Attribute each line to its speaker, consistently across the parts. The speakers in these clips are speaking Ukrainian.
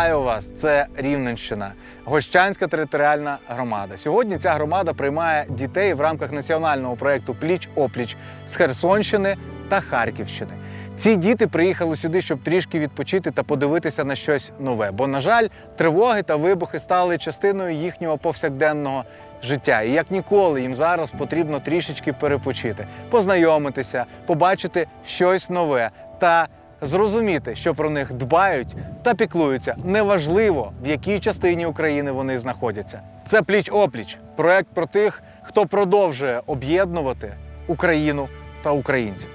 Speaker 1: Вітаю вас! Це Рівненщина, Гощанська територіальна громада. Сьогодні ця громада приймає дітей в рамках національного проєкту Пліч опліч з Херсонщини та Харківщини. Ці діти приїхали сюди, щоб трішки відпочити та подивитися на щось нове. Бо, на жаль, тривоги та вибухи стали частиною їхнього повсякденного життя. І як ніколи їм зараз потрібно трішечки перепочити, познайомитися, побачити щось нове та зрозуміти, що про них дбають та піклуються. Неважливо, в якій частині України вони знаходяться. Це пліч опліч проект про тих, хто продовжує об'єднувати Україну та українців.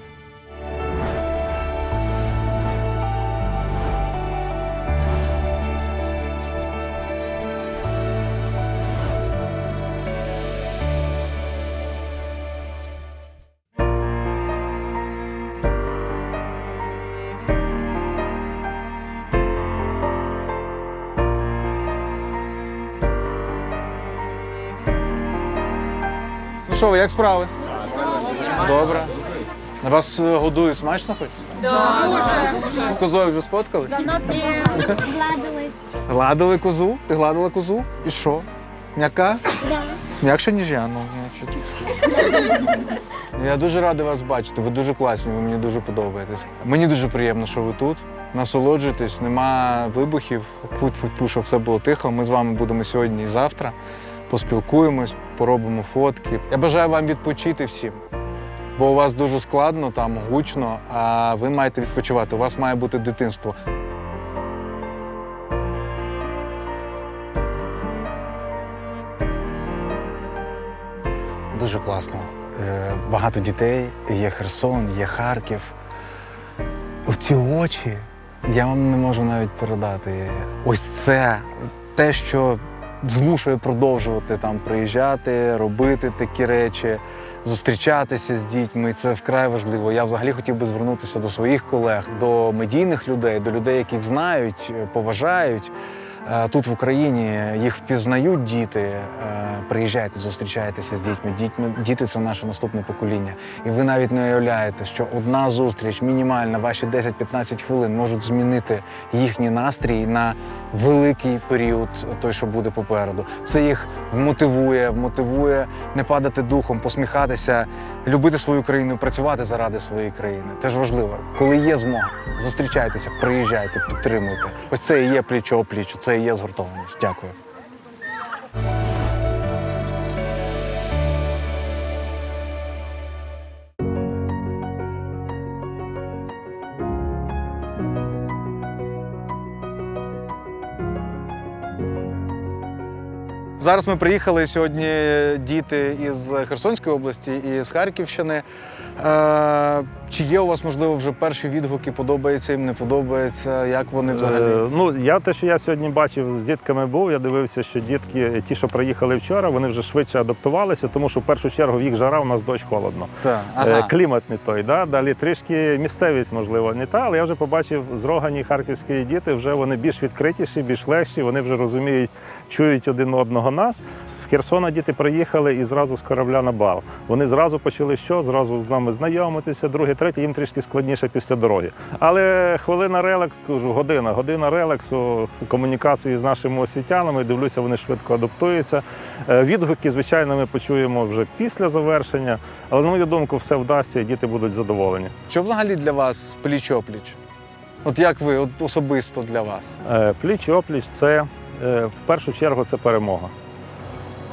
Speaker 1: Що ви, як справи? Добре. На вас е, годують смачно хоч? Дуже. З козою вже сфоткались?
Speaker 2: Гладили.
Speaker 1: Гладили козу? Ти гладила козу? І що? М'яка?
Speaker 2: Да.
Speaker 1: М'якше, ніж я, ну, значить. Я дуже радий вас бачити. Ви дуже класні, ви мені дуже подобаєтесь. Мені дуже приємно, що ви тут. Насолоджуєтесь, нема вибухів. Путь-путь-путь, щоб все було тихо. Ми з вами будемо сьогодні і завтра. Поспілкуємось, поробимо фотки. Я бажаю вам відпочити всім. Бо у вас дуже складно, там гучно, а ви маєте відпочивати. У вас має бути дитинство. Дуже класно. Е, Багато дітей, є Херсон, є Харків. Ці очі я вам не можу навіть передати. Ось це те, що змушує продовжувати там приїжджати, робити такі речі, зустрічатися з дітьми. Це вкрай важливо. Я взагалі хотів би звернутися до своїх колег, до медійних людей, до людей, яких знають, поважають. Е, Тут в Україні їх впізнають діти. Е, Приїжджайте, зустрічайтеся з дітьми. Дітьми діти це наше наступне покоління. І ви навіть не уявляєте, що одна зустріч, мінімальна, ваші 10-15 хвилин можуть змінити їхній настрій на великий період, той, що буде попереду. Це їх вмотивує, вмотивує не падати духом, посміхатися, любити свою країну, працювати заради своєї країни. Теж важливо, коли є змога, зустрічайтеся, приїжджайте, підтримуйте. Ось це і є пліч-опліч, це і є згуртованість. Дякую. Зараз ми приїхали сьогодні діти із Херсонської області і з Харківщини. Чи є у вас, можливо, вже перші відгуки, подобається їм, не подобається? Як вони взагалі?
Speaker 3: Е, Ну, я те, що я сьогодні бачив, з дітками був, я дивився, що дітки, ті, що приїхали вчора, вони вже швидше адаптувалися, тому що в першу чергу в їх жара, у нас дощ холодно.
Speaker 1: Так,
Speaker 3: Е,
Speaker 1: ага.
Speaker 3: Клімат не той, да? далі трішки місцевість, можливо, не та, але я вже побачив зрогані харківські діти, вже вони більш відкритіші, більш легші, вони вже розуміють, чують один одного нас. З Херсона діти приїхали і зразу з корабля на бал. Вони зразу почали що? Зразу з нами знайомитися, друге, третє, їм трішки складніше після дороги. Але хвилина релакс, кажу, година, година релаксу, комунікації з нашими освітянами. Дивлюся, вони швидко адаптуються. Е, Відгуки, звичайно, ми почуємо вже після завершення, але на мою думку, все вдасться і діти будуть задоволені.
Speaker 1: Що взагалі для вас пліч-опліч? От як ви, от особисто для вас?
Speaker 3: Е, Пліч опліч це е, в першу чергу це перемога.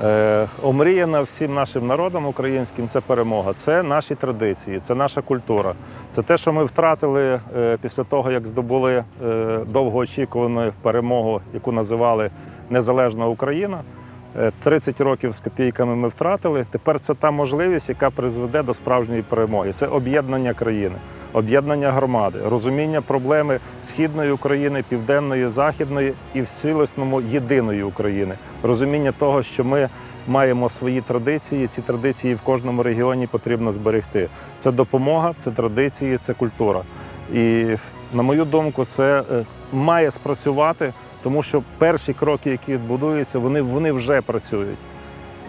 Speaker 3: Е, Омріяна всім нашим народом українським це перемога. Це наші традиції, це наша культура. Це те, що ми втратили е, після того, як здобули е, довгоочікувану перемогу, яку називали Незалежна Україна. Е, 30 років з копійками ми втратили. Тепер це та можливість, яка призведе до справжньої перемоги. Це об'єднання країни, об'єднання громади, розуміння проблеми східної України, південної, західної і в цілісному єдиної України. Розуміння того, що ми маємо свої традиції. Ці традиції в кожному регіоні потрібно зберегти. Це допомога, це традиції, це культура. І на мою думку, це е, має спрацювати, тому що перші кроки, які відбудуються, вони, вони вже працюють.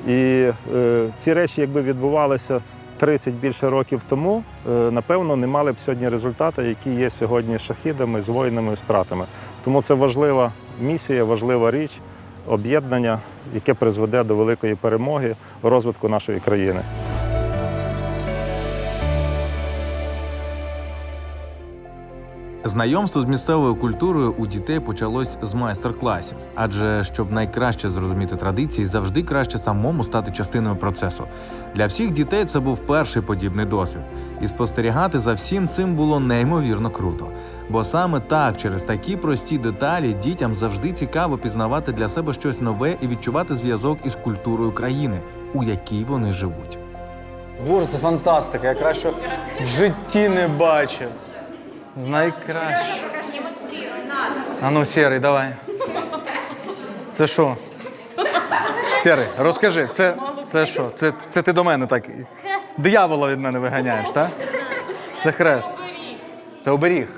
Speaker 3: І е, ці речі, якби відбувалися 30 більше років тому, е, напевно, не мали б сьогодні результати, які є сьогодні шахідами, з воїнами, втратами. Тому це важлива місія, важлива річ, об'єднання, яке призведе до великої перемоги, розвитку нашої країни.
Speaker 4: Знайомство з місцевою культурою у дітей почалось з майстер-класів, адже щоб найкраще зрозуміти традиції, завжди краще самому стати частиною процесу. Для всіх дітей це був перший подібний досвід, і спостерігати за всім цим було неймовірно круто. Бо саме так, через такі прості деталі, дітям завжди цікаво пізнавати для себе щось нове і відчувати зв'язок із культурою країни, у якій вони живуть.
Speaker 1: Боже, це фантастика. Я краще в житті не бачив. З найкраще. А ну, Сірий, давай. Це що? Сірий, розкажи, це, це що? Це, це ти до мене так. Диявола від мене виганяєш, так? Це хрест. Це оберіг.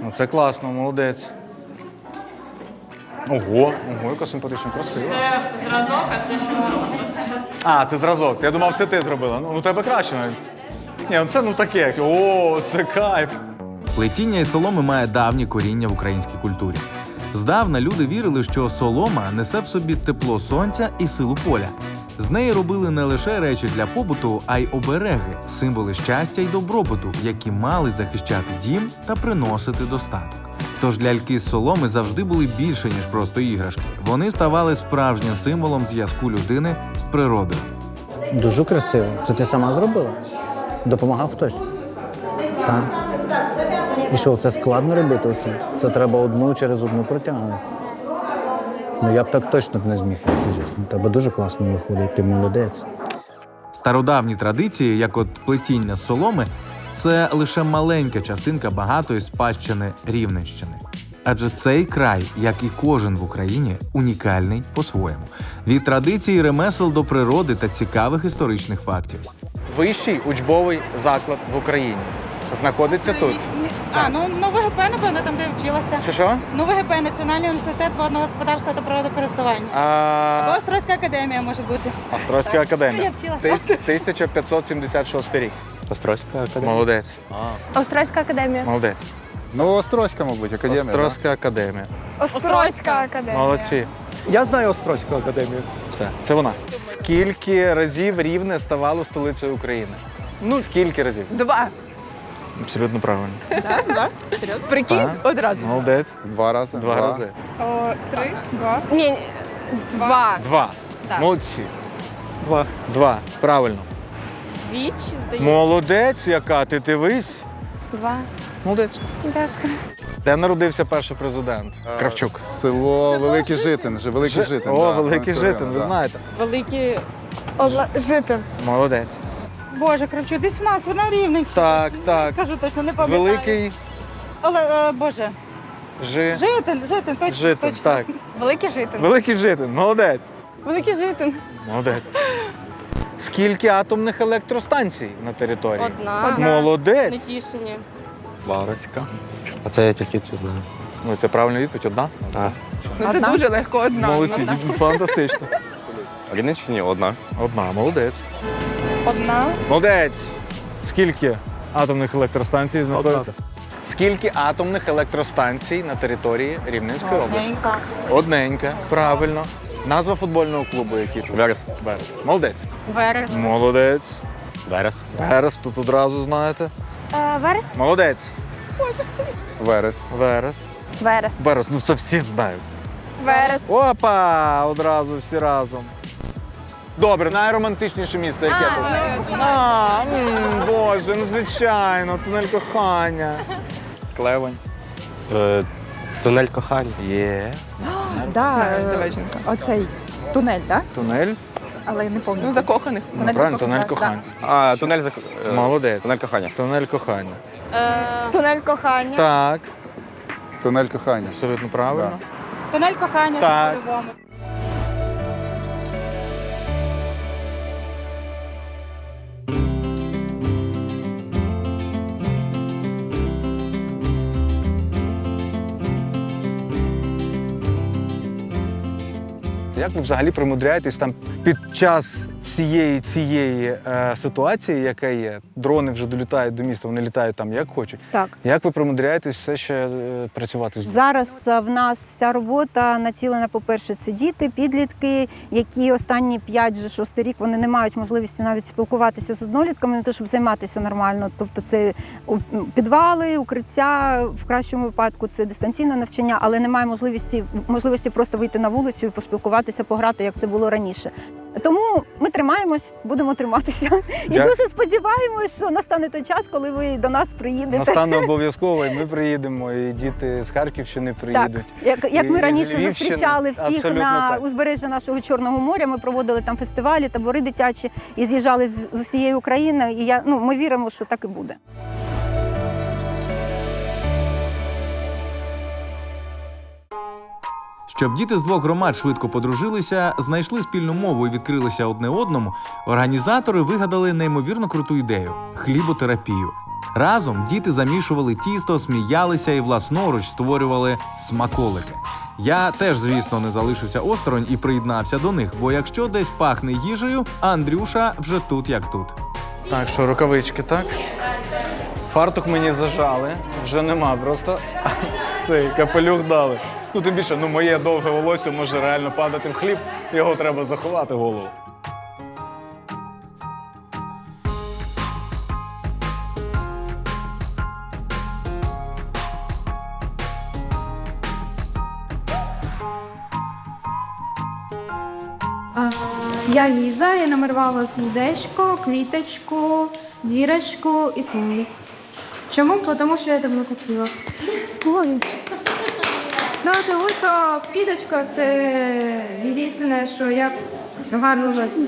Speaker 1: Ну, це класно, молодець. Ого, ого, яка симпатична, красива.
Speaker 5: Це зразок, а це що ми робимо зараз.
Speaker 1: А, це зразок. Я думав, це ти зробила. Ну, у тебе краще навіть. Ні, ну це ну таке. О, це кайф.
Speaker 4: Плетіння із соломи має давні коріння в українській культурі. Здавна люди вірили, що солома несе в собі тепло сонця і силу поля. З неї робили не лише речі для побуту, а й обереги, символи щастя й добробуту, які мали захищати дім та приносити достаток. Тож ляльки з соломи завжди були більше ніж просто іграшки. Вони ставали справжнім символом зв'язку людини з природою.
Speaker 1: Дуже красиво. Це ти сама зробила? Допомагав хтось? Так. І що, це складно робити оце? Це треба одну через одну протягнути. Ну я б так точно б не зміг, якщо чесно. Тебе дуже класно виходить, ти молодець.
Speaker 4: Стародавні традиції, як от плетіння з соломи, це лише маленька частинка багатої спадщини Рівненщини. Адже цей край, як і кожен в Україні, унікальний по-своєму. Від традиції ремесел до природи та цікавих історичних фактів.
Speaker 1: Вищий учбовий заклад в Україні знаходиться тут.
Speaker 6: А, ну, ну ВГП, напевно, там, де вчилася.
Speaker 1: Що що?
Speaker 6: Ну, ВГП, Національний університет водного господарства та природокористування. Або Острозька академія може бути.
Speaker 1: Острозька академія.
Speaker 6: Я вчилася.
Speaker 1: 1576 рік.
Speaker 7: Острозька академія.
Speaker 1: Молодець.
Speaker 2: Острозька академія.
Speaker 1: Молодець.
Speaker 8: Ну, Острозька, мабуть, академія.
Speaker 1: Острозька академія.
Speaker 2: Острозька академія.
Speaker 1: Молодці.
Speaker 7: Я знаю Острозьку академію.
Speaker 1: Все, це вона. Скільки разів Рівне ставало столицею України? Ну, скільки разів?
Speaker 5: Два.
Speaker 1: Абсолютно правильно.
Speaker 5: Так, два? Серйозно? Прикинь, одразу.
Speaker 1: Молодець.
Speaker 8: Два рази.
Speaker 1: Два рази.
Speaker 5: О, три, два. Ні, ні, два.
Speaker 1: Два.
Speaker 5: Так.
Speaker 1: Молодці.
Speaker 7: Два.
Speaker 1: Два. Правильно.
Speaker 5: Віч, здається.
Speaker 1: Молодець, яка ти дивись.
Speaker 5: Два.
Speaker 1: Молодець.
Speaker 5: Дякую.
Speaker 1: Де народився перший президент? Кравчук.
Speaker 8: Село Великий Житин. Же Великий
Speaker 1: Жи-
Speaker 8: Житин.
Speaker 1: О,
Speaker 8: да,
Speaker 1: Великий Житин, ви
Speaker 8: да.
Speaker 1: знаєте.
Speaker 5: Великі.
Speaker 2: Житин.
Speaker 1: Молодець.
Speaker 6: Боже, Кравчук, десь в нас, ви на Рівненщині.
Speaker 1: Так, так.
Speaker 6: Скажу точно, не пам'ятаю.
Speaker 1: Великий
Speaker 6: Але, е, Боже,
Speaker 1: Жи...
Speaker 6: Житин, Житин, точно,
Speaker 1: Житин.
Speaker 6: точно.
Speaker 1: Так.
Speaker 5: Великий житин.
Speaker 1: Великий Житин. Молодець.
Speaker 5: Великий житин.
Speaker 1: Молодець. Скільки атомних електростанцій на території?
Speaker 5: Одна.
Speaker 1: Молодець.
Speaker 5: Нетішині.
Speaker 7: Вароська. А це я тільки цю знаю.
Speaker 1: Ну, це правильна відповідь. Одна.
Speaker 7: А.
Speaker 5: Ну, це дуже легко одна.
Speaker 1: Молодці, фантастично.
Speaker 7: Рівненщині одна.
Speaker 1: Одна, молодець.
Speaker 5: Одна.
Speaker 1: Молодець. Скільки атомних електростанцій знаходиться? Скільки атомних електростанцій на території Рівненської області? Одненька. Правильно. Назва футбольного клубу, який тут?
Speaker 7: Верес.
Speaker 1: Верес. Молодець.
Speaker 5: Верес.
Speaker 1: Молодець.
Speaker 7: Верес.
Speaker 1: Верес, тут одразу знаєте.
Speaker 2: Верес.
Speaker 1: Молодець.
Speaker 8: Верес.
Speaker 1: Верес.
Speaker 2: Верес.
Speaker 1: Верес, ну це всі знають.
Speaker 2: Верес.
Speaker 1: Опа! Одразу всі разом. Добре, найромантичніше місце, яке тут? А, м, боже, ну звичайно, тунель кохання.
Speaker 7: Клевань. Е, тунель кохання.
Speaker 1: Є.
Speaker 9: Да, е, оцей тунель, так?
Speaker 1: Тунель?
Speaker 9: Але я не пам'ятаю.
Speaker 5: Ну, закоханих.
Speaker 1: Ну, правильно, тунель кохання.
Speaker 7: А, тунель зак... е,
Speaker 1: Молодець.
Speaker 7: Тунель кохання.
Speaker 1: Тунель кохання.
Speaker 2: Тунель кохання.
Speaker 1: Так,
Speaker 8: Тунель кохання.
Speaker 1: абсолютно правильно.
Speaker 6: Тунель кохання,
Speaker 1: Так.
Speaker 6: по-любому.
Speaker 1: Як ви взагалі примудряєтесь там під час всієї цієї е, ситуації, яка є, дрони вже долітають до міста, вони літають там як хочуть.
Speaker 10: Так.
Speaker 1: Як ви примудряєтесь все ще е, працювати з?
Speaker 10: Зараз е, в нас вся робота націлена, по-перше, це діти, підлітки, які останні 5-6 рік вони не мають можливості навіть спілкуватися з однолітками, не то щоб займатися нормально. Тобто це у- підвали, укриття, в кращому випадку це дистанційне навчання, але немає можливості можливості просто вийти на вулицю і поспілкуватися, пограти, як це було раніше. Тому ми тримаємось, будемо триматися. І
Speaker 1: Дя-
Speaker 10: дуже сподіваємось, що настане той час, коли ви до нас приїдете.
Speaker 1: Настане обов'язково, і ми приїдемо, і діти з Харківщини приїдуть.
Speaker 10: Як, як ми
Speaker 1: І- і
Speaker 10: раніше
Speaker 1: Львівщини.
Speaker 10: зустрічали всіх
Speaker 1: Абсолютно
Speaker 10: на
Speaker 1: так.
Speaker 10: узбережжі нашого Чорного моря, ми проводили там фестивалі, табори дитячі і з'їжджали з, з усієї України. І я ну ми віримо, що так і буде.
Speaker 4: Щоб діти з двох громад швидко подружилися, знайшли спільну мову і відкрилися одне одному, організатори вигадали неймовірно круту ідею хліботерапію. Разом діти замішували тісто, сміялися і власноруч створювали смаколики. Я теж, звісно, не залишився осторонь і приєднався до них, бо якщо десь пахне їжею, Андрюша вже тут як тут.
Speaker 1: Так, що рукавички, так? Фартук мені зажали, вже нема, просто цей капелюх дали. Ну, тим більше, ну моє довге волосся може реально падати в хліб, його треба заховати голову.
Speaker 5: А, Я Ліза, я намалювала сердечко, квіточку, зірочку і смайлик. Чому? Тому що я давно хотіла. Ой. Ну, тому що квіточка це єдине, що я гарно живу.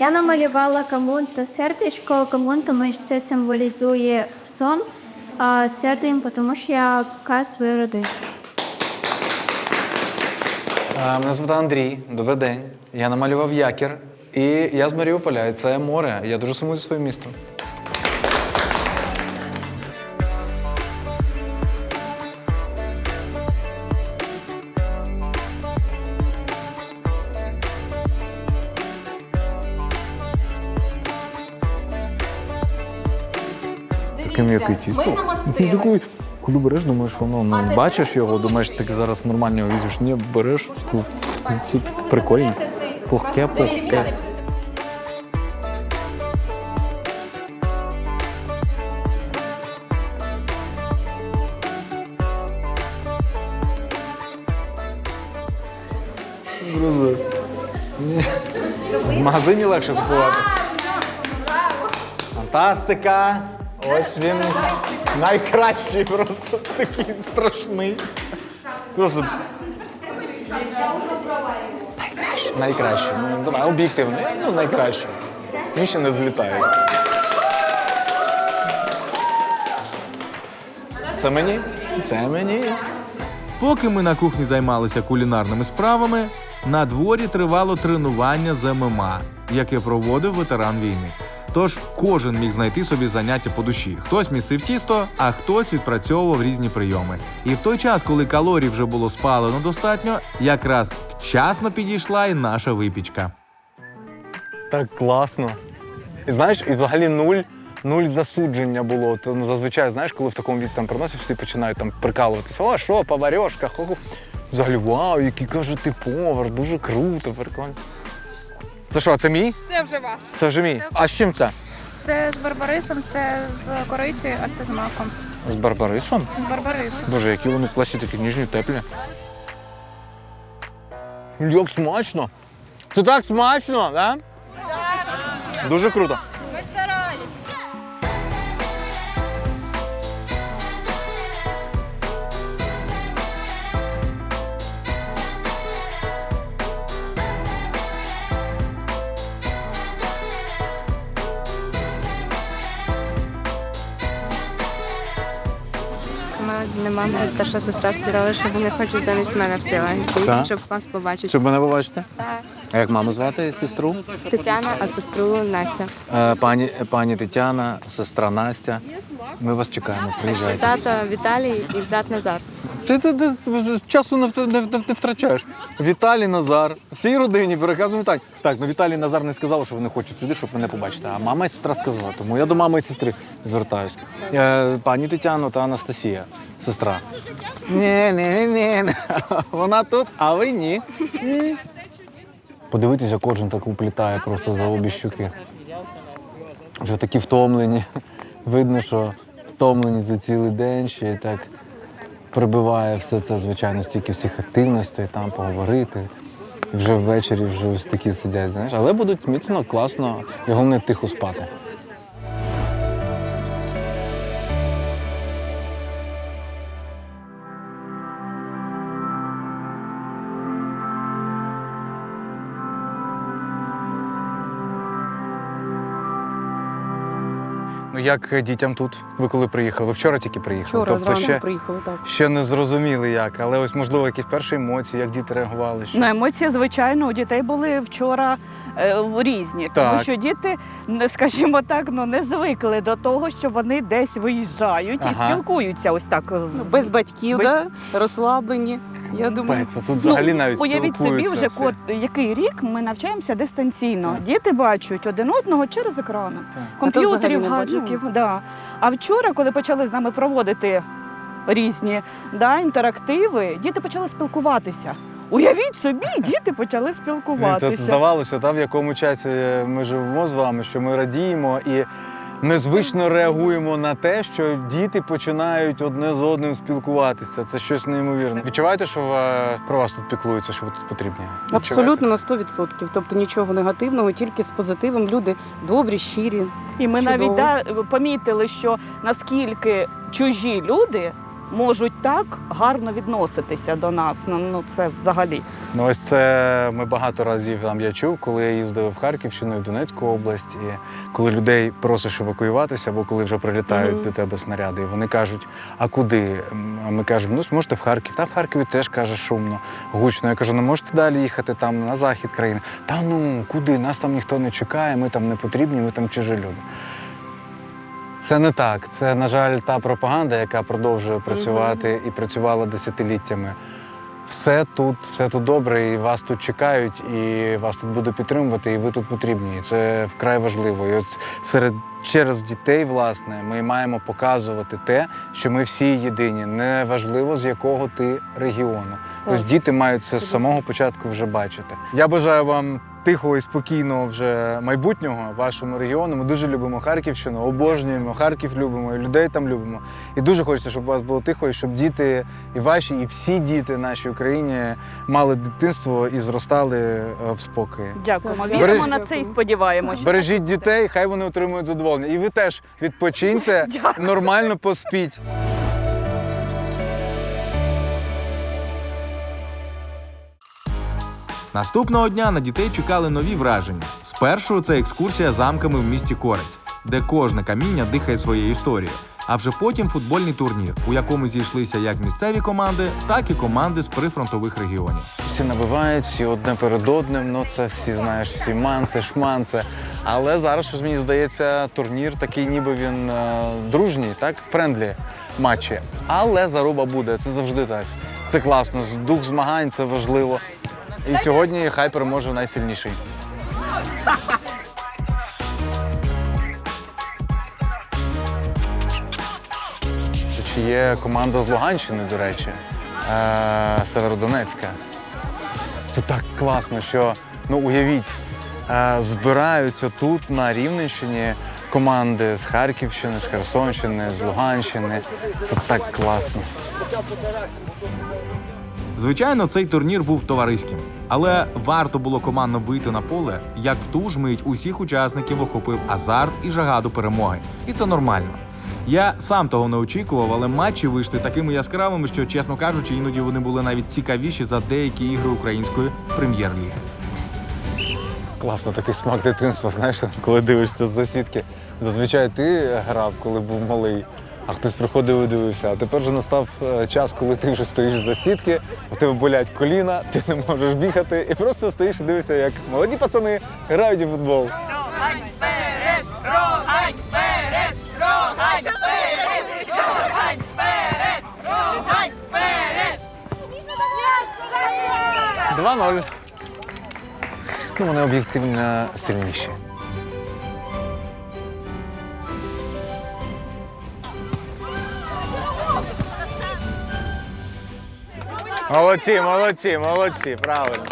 Speaker 2: Я намалювала кому-то сердечко, кому тому що це символізує сон, а сердень, тому що я каз свою родину.
Speaker 1: Мене звати Андрій, добрий день. Я намалював якір, і я з Маріуполя, і це море. Я дуже сумую за своїм містом.
Speaker 11: Таке м'яке тісто. Ну, такий, коли береш, думаєш, воно ну, бачиш його, думаєш, так зараз нормально його візьмеш. Ні, береш, прикольно. Пухке, пухке.
Speaker 1: Друзі. В магазині легше купувати. Фантастика! Ось він найкращий, просто такий страшний. Просто. Найкращий. Найкращий. Ну, давай, об'єктивно. Ну, найкращий. Він ще не злітає. Це мені? Це мені.
Speaker 4: Поки ми на кухні займалися кулінарними справами, на дворі тривало тренування з ММА, яке проводив ветеран війни. Тож кожен міг знайти собі заняття по душі. Хтось місив тісто, а хтось відпрацьовував різні прийоми. І в той час, коли калорій вже було спалено достатньо, якраз вчасно підійшла і наша випічка.
Speaker 1: Так класно. І знаєш, і взагалі нуль, нуль засудження було. То ну, зазвичай, знаєш, коли в такому віці там приносять, всі починають там прикалуватися. О, що, поварьошка, хо-хо. Взагалі, вау, який каже ти повар, дуже круто, прикольно. Це що, це мій?
Speaker 5: Це вже ваш.
Speaker 1: Це вже мій. А з чим це?
Speaker 5: Це з барбарисом, це з корицею, а це з маком.
Speaker 1: З барбарисом?
Speaker 5: З барбарисом.
Speaker 1: Боже, які вони класні, такі ніжні, теплі. Як смачно! Це так смачно, да? Дуже круто.
Speaker 12: Мене старша сестра сказали, що вони хочуть замість мене в
Speaker 1: Так.
Speaker 12: щоб вас побачити.
Speaker 1: Щоб мене побачити?
Speaker 12: Так.
Speaker 1: А як маму звати сестру?
Speaker 12: Тетяна, а сестру Настя.
Speaker 1: Е, пані, пані Тетяна, сестра Настя. Ми вас чекаємо. Приїжджайте.
Speaker 12: Тато Віталій і брат Назар.
Speaker 1: Ти, ти, ти, часу не, вт- не, вт- не втрачаєш. Віталій Назар, всій родині переказуємо так. Так, ну Віталій Назар не сказав, що вони хочуть сюди, щоб мене побачити. А мама і сестра сказала. Тому я до мами і сестри звертаюсь. Е, пані Тетяно та Анастасія, сестра. Ні, ні, ні. Вона тут, а ви ні. Подивитися, кожен так уплітає просто за обі щуки. Вже такі втомлені. Видно, що втомлені за цілий день, ще й так прибиває все це, звичайно, стільки всіх активностей, там поговорити. І вже ввечері вже ось такі сидять, знаєш, але будуть міцно, класно і головне тихо спати. Як дітям тут? Ви коли приїхали? Ви вчора тільки приїхали?
Speaker 6: Вчора
Speaker 1: тобто ще,
Speaker 6: приїхали, так.
Speaker 1: ще не зрозуміли як, але ось можливо якісь перші емоції, як діти реагували. Що
Speaker 6: Ну, емоції, звичайно, у дітей були вчора е, різні, тому що діти, не- скажімо так, ну не звикли до того, що вони десь виїжджають
Speaker 1: Ага.
Speaker 6: і спілкуються ось так.
Speaker 11: Ну, Без батьків,
Speaker 6: Без-
Speaker 11: да? розслаблені. Я думаю,
Speaker 1: Пець, а тут взагалі навіть
Speaker 6: Ну, уявіть собі,
Speaker 1: спілкуються
Speaker 6: вже
Speaker 1: всі.
Speaker 6: кот, який рік ми навчаємося дистанційно.
Speaker 1: Так.
Speaker 6: Діти бачать один одного через екрани,
Speaker 1: Так.
Speaker 6: комп'ютерів,
Speaker 11: взагалі не
Speaker 6: гаджетів. Да. А вчора, коли почали з нами проводити різні да, інтерактиви, діти почали спілкуватися. Уявіть собі, діти почали
Speaker 1: Ні,
Speaker 6: спілкуватися.
Speaker 1: Це здавалося, та, в якому часі ми живемо з вами, що ми радіємо і незвично реагуємо на те, що діти починають одне з одним спілкуватися. Це щось неймовірне. Відчуваєте, що про вас тут піклуються, що ви тут потрібні?
Speaker 11: абсолютно на 100%. Тобто нічого негативного, тільки з позитивом. Люди добрі, щирі.
Speaker 6: І ми
Speaker 11: Чудово.
Speaker 6: навіть да, помітили, що наскільки чужі люди можуть так гарно відноситися до нас. Ну, ну це взагалі.
Speaker 1: Ну ось це ми багато разів там я чув, коли я їздив в Харківщину і в Донецьку область, і коли людей просиш евакуюватися, або коли вже прилітають
Speaker 6: Мгм.
Speaker 1: до тебе снаряди, і вони кажуть, а куди? А ми кажемо, ну можете в Харків. Та в Харкові теж каже шумно, гучно. Я кажу, ну можете далі їхати там на захід країни. Та ну куди? Нас там ніхто не чекає, ми там не потрібні, ми там чужі люди. Це не так. Це, на жаль, та пропаганда, яка продовжує працювати і працювала десятиліттями. Все тут, все тут добре, і вас тут чекають, і вас тут буде підтримувати, і ви тут потрібні. І це вкрай важливо. І от серед через дітей, власне, ми маємо показувати те, що ми всі єдині, неважливо з якого ти регіону. Ось діти мають це з самого початку вже бачити. Я бажаю вам тихого і спокійного вже майбутнього вашому регіону. Ми дуже любимо Харківщину, обожнюємо Харків, любимо і людей там любимо. І дуже хочеться, щоб у вас було тихо, і щоб діти і ваші, і всі діти в нашій Україні мали дитинство і зростали е, в спокої.
Speaker 6: Дякуємо. Віримо
Speaker 1: Бережіть-
Speaker 6: на це і сподіваємося.
Speaker 1: Бережіть дітей, хай вони отримують задоволення. І ви теж відпочиньте, нормально поспіть.
Speaker 4: Наступного дня на дітей чекали нові враження. Спершу це екскурсія замками в місті Корець, де кожне каміння дихає своєю історією. А вже потім футбольний турнір, у якому зійшлися як місцеві команди, так і команди з прифронтових регіонів.
Speaker 1: Всі набивають, всі одне перед одним. Ну це всі знаєш, всі манце, шманце. Але зараз щось мені здається, турнір такий, ніби він е, дружній, так френдлі матчі. Але заруба буде. Це завжди так. Це класно. Дух змагань це важливо. І сьогодні хай переможе найсильніший. Чи є команда з Луганщини, до речі, е, Северодонецька. Це так класно, що ну уявіть, е, збираються тут на Рівненщині команди з Харківщини, з Херсонщини, з Луганщини. Це так класно.
Speaker 4: Звичайно, цей турнір був товариським, але варто було командно вийти на поле, як в ту ж мить усіх учасників охопив азарт і жага до перемоги. І це нормально. Я сам того не очікував, але матчі вийшли такими яскравими, що, чесно кажучи, іноді вони були навіть цікавіші за деякі ігри української прем'єр-ліги.
Speaker 1: Класно такий смак дитинства, знаєш, коли дивишся з засідки. Зазвичай ти грав, коли був малий, а хтось приходив і дивився. А тепер вже настав е, час, коли ти вже стоїш за сітки, у тебе болять коліна, ти не можеш бігати, і просто стоїш і дивишся, як молоді пацани грають у футбол.
Speaker 13: Рогань перед!
Speaker 11: 2-0. Ну, вони об'єктивно сильніші. Молодці, молодці, молодці, правильно.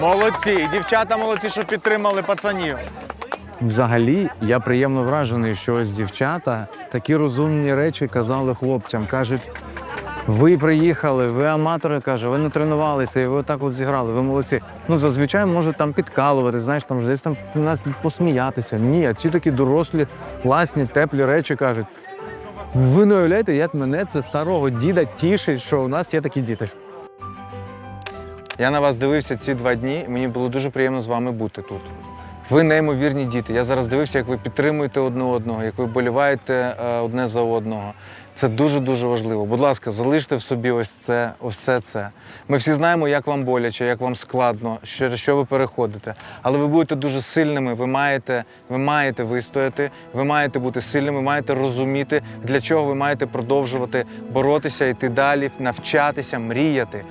Speaker 11: Молодці. Дівчата молодці, що підтримали пацанів.
Speaker 1: Взагалі, я приємно вражений, що ось дівчата такі розумні речі казали хлопцям. Кажуть, ви приїхали, ви аматори, каже, ви не тренувалися, і ви отак от зіграли, ви молодці. Ну, зазвичай можуть там підкалувати, знаєш, там десь там нас посміятися. Ні, а ці такі дорослі, класні, теплі речі кажуть. Ви не уявляєте, як мене це старого діда тішить, що у нас є такі діти. Я на вас дивився ці два дні, і мені було дуже приємно з вами бути тут. Ви неймовірні діти. Я зараз дивився, як ви підтримуєте одне одного, як ви боліваєте е, одне за одного. Це дуже-дуже важливо. Будь ласка, залиште в собі ось це, ось це. Ми всі знаємо, як вам боляче, як вам складно, через що ви переходите. Але ви будете дуже сильними, ви маєте, ви маєте вистояти, ви маєте бути сильними, маєте розуміти, для чого ви маєте продовжувати боротися, йти далі, навчатися, мріяти.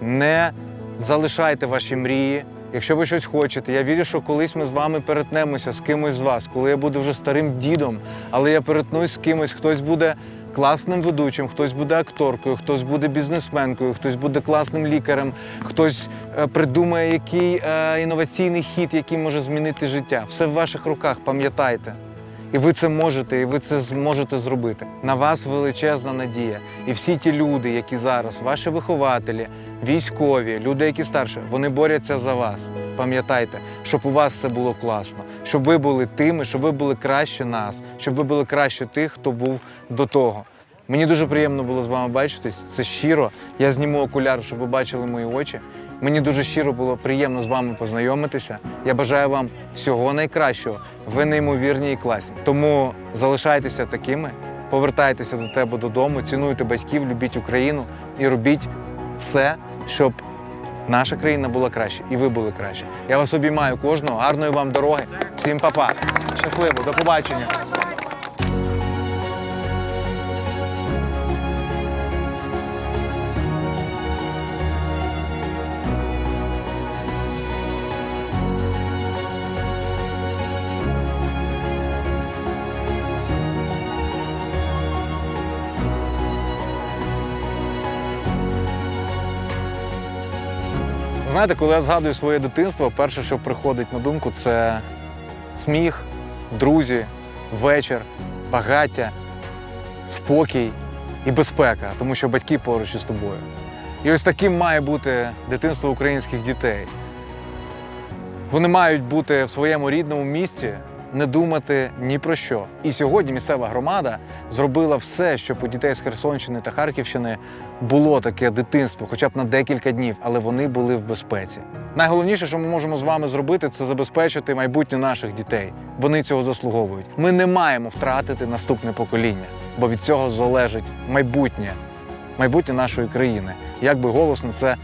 Speaker 1: Не залишайте ваші мрії. Якщо ви щось хочете, я вірю, що колись ми з вами перетнемося з кимось з вас, коли я буду вже старим дідом, але я перетнусь з кимось, хтось буде класним ведучим, хтось буде акторкою, хтось буде бізнесменкою, хтось буде класним лікарем, хтось е, придумає який е, інноваційний хід, який може змінити життя. Все в ваших руках, пам'ятайте. І ви це можете, і ви це зможете зробити. На вас величезна надія. І всі ті люди, які зараз, ваші вихователі, військові, люди, які старші, вони борються за вас. Пам'ятайте, щоб у вас все було класно, щоб ви були тими, щоб ви були краще нас, щоб ви були краще тих, хто був до того. Мені дуже приємно було з вами бачитись. Це щиро. Я зніму окуляр, щоб ви бачили мої очі. Мені дуже щиро було приємно з вами познайомитися. Я бажаю вам всього найкращого. Ви неймовірні і класні. Тому залишайтеся такими, повертайтеся до тебе додому, цінуйте батьків, любіть Україну і робіть все, щоб наша країна була краще і ви були краще. Я вас обіймаю кожного. Гарної вам дороги. Всім па-па. Щасливо, до побачення. Знаєте, коли я згадую своє дитинство, перше, що приходить на думку, це сміх, друзі, вечір, багаття, спокій і безпека, тому що батьки поруч із тобою. І ось таким має бути дитинство українських дітей. Вони мають бути в своєму рідному місці, не думати ні про що. І сьогодні місцева громада зробила все, щоб у дітей з Херсонщини та Харківщини було таке дитинство, хоча б на декілька днів, але вони були в безпеці. Найголовніше, що ми можемо з вами зробити, це забезпечити майбутнє наших дітей. Вони цього заслуговують. Ми не маємо втратити наступне покоління, бо від цього залежить майбутнє, майбутнє нашої країни. Як би голосно це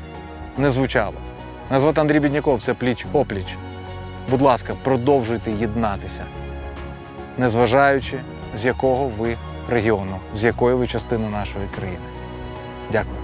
Speaker 1: не звучало. Мене звати Андрій Бідняков, це пліч опліч. Будь ласка, продовжуйте єднатися, незважаючи з якого ви регіону, з якої ви частини нашої країни. Дякую.